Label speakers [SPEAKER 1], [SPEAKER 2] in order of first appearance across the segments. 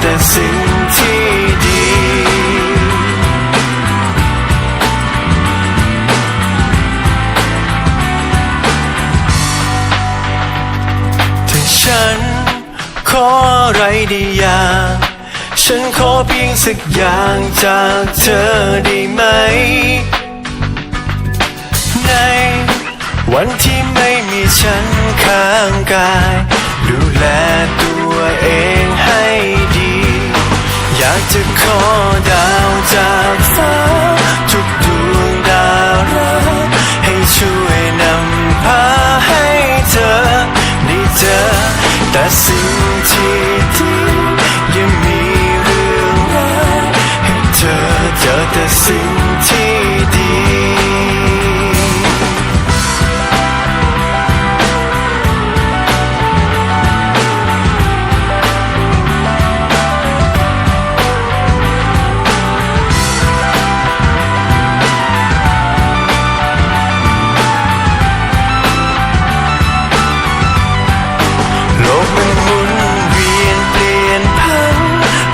[SPEAKER 1] แต่สิ่งที่ดีถ้าฉันขออะไรได้อย่างฉันขอเพียงสักอย่างจากเธอได้ไหม ในวันที่ไม่มีฉันข้างกาย ดูแลตัวเอง อยากจะขอดาวจากฟ้าทุกดวงดาวราให้ช่วยนำพาให้เธอได้เจอแต่สิ่งที่ดียังมีเรื่องราให้เธอเจอแต่สิ่ง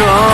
[SPEAKER 1] control.